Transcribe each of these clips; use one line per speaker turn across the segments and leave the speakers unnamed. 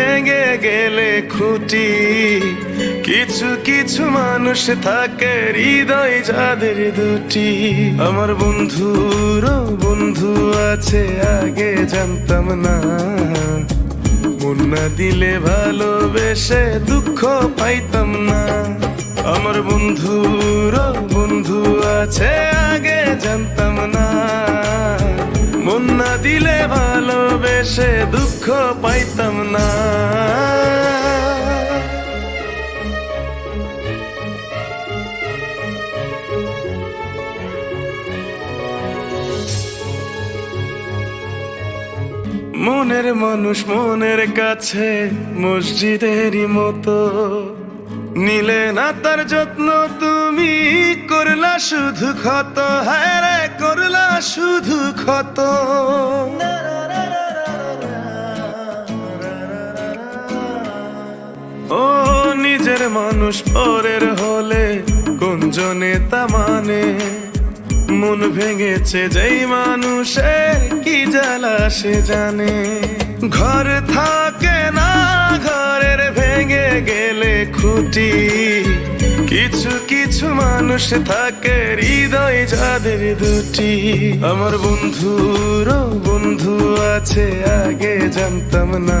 ভেঙে গেলে খুঁটি। কিছু কিছু মানুষ থাকে হৃদয় যাদের দুটি। আমার বন্ধুর বন্ধু আছে, আগে জানতাম না। মন না দিলে ভালোবেসে দুঃখ পাইতাম না। আমার বন্ধুর বন্ধু আছে, আগে ভালোবেসে দুঃখ পাইতাম না। মনের মানুষ মনের কাছে মসজিদেরই মতো। নিলে না তার যত্ন তুমি করলা শুধু ক্ষত হ্যাঁ করলা শুধু ক্ষত। নিজের মানুষ পরের হলে কোন জনে তা মানে? মন ভেঙেছে যেই মানুষের কি জ্বালা সে জানে? ঘর থাকে না, ঘরের ভেঙে গেলে খুঁটি। কিছু কিছু মানুষ থাকে হৃদয় যাদের দুটি। আমার বন্ধুর বন্ধু আছে, আগে জানতাম না।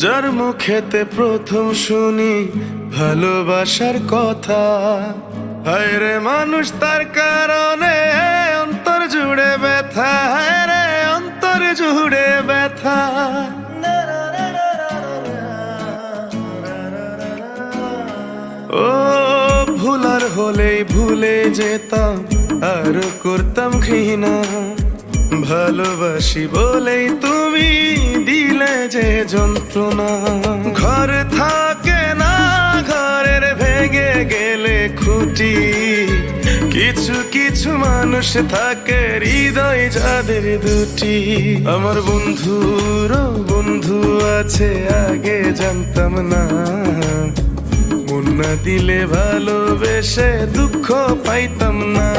যার মুখেতে প্রথম শুনি ভালোবাসার কথা। হায় রে মানুষ, তার কারণে অন্তর জুড়ে ব্যথা। হায় রে অন্তর জুড়ে ব্যথা। ও ভুলার হলেই ভুলে যেতাম, আর করতাম ঘৃণা। ভালোবাসি বলেই তুমি দিলে যে যন্ত্রণা। ঘর থাকে না, ঘরের ভেঙে গেলে খুঁটি। কিছু কিছু মানুষ থাকে, হৃদয় যাদের দুটি। আমার বন্ধুর বন্ধু আছে, আগে জানতাম না। মন না দিলে ভালোবেসে দুঃখ পাইতাম না।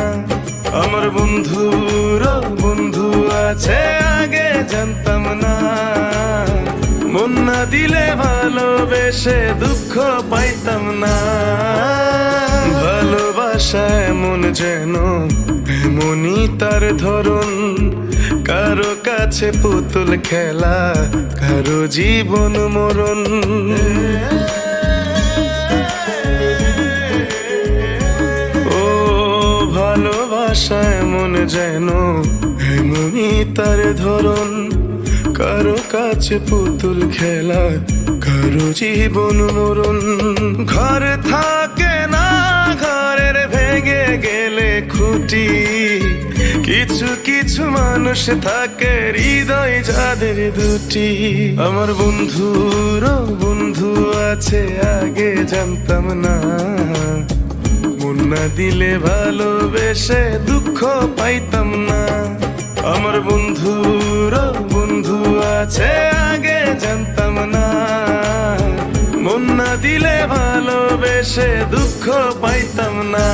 আমার বন্ধুর বন্ধু আছে, আগে জানতাম না। মন না দিলে ভালোবেসে দুঃখ পাইতাম না। ভালোবাসা এমন যেন এমনই তার ধরন। কারও কাছে পুতুল খেলা, কারও জীবন মরণ। যেন এমনই তার ধরন। কারও কাছে পুতুল খেলা, কারও জীবন মরণ। ঘর থাকে না, ঘরের ভেঙে গেলে খুঁটি। কিছু কিছু মানুষ থাকে, হৃদয় যাদের দুটি। আমার বন্ধুর বন্ধু আছে, আগে জানতাম না। মন না দিলে ভালোবেসে পাইতাম না। আমার বন্ধুর বন্ধু আছে, আগে জানতাম না। মন না দিলে ভালোবেসে দুঃখ পাইতাম না।